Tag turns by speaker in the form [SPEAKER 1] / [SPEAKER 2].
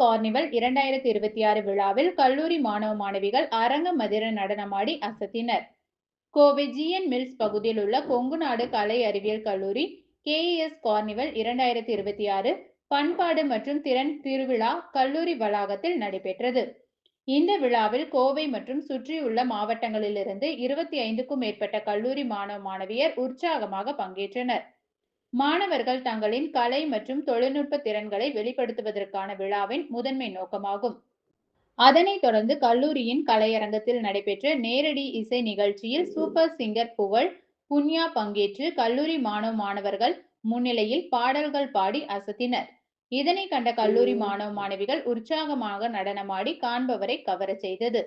[SPEAKER 1] Carnival இரண்டாயிரத்தி இருபத்தி ஆறு விழாவில் கல்லூரி மாணவ மாணவிகள் அரங்க மதிர நடனமாடி அசத்தினர். கோவை ஜிஎன் மில்ஸ் பகுதியில் உள்ள கொங்குநாடு கலை அறிவியல் கல்லூரி கேஏஎஸ் கார்னிவல் இரண்டாயிரத்தி இருபத்தி ஆறு பண்பாடு மற்றும் திறன் திருவிழா கல்லூரி வளாகத்தில் நடைபெற்றது. இந்த விழாவில் கோவை மற்றும் சுற்றியுள்ள மாவட்டங்களிலிருந்து இருபத்தி ஐந்துக்கும் மேற்பட்ட கல்லூரி மாணவ மாணவியர் உற்சாகமாக பங்கேற்றனர். மாணவர்கள் தங்களின் கலை மற்றும் தொழில்நுட்ப திறன்களை வெளிப்படுத்துவதற்கான விழாவின் முதன்மை நோக்கமாகும். அதனைத் தொடர்ந்து கல்லூரியின் கலையரங்கத்தில் நடைபெற்ற நேரடி இசை நிகழ்ச்சியில் சூப்பர் சிங்கர் புகழ் புன்யா பங்கேற்று கல்லூரி மாணவ மாணவர்கள் முன்னிலையில் பாடல்கள் பாடி அசத்தினர். இதனை கண்ட கல்லூரி மாணவ மாணவிகள் உற்சாகமாக நடனமாடி காண்பவரை கவர செய்தது.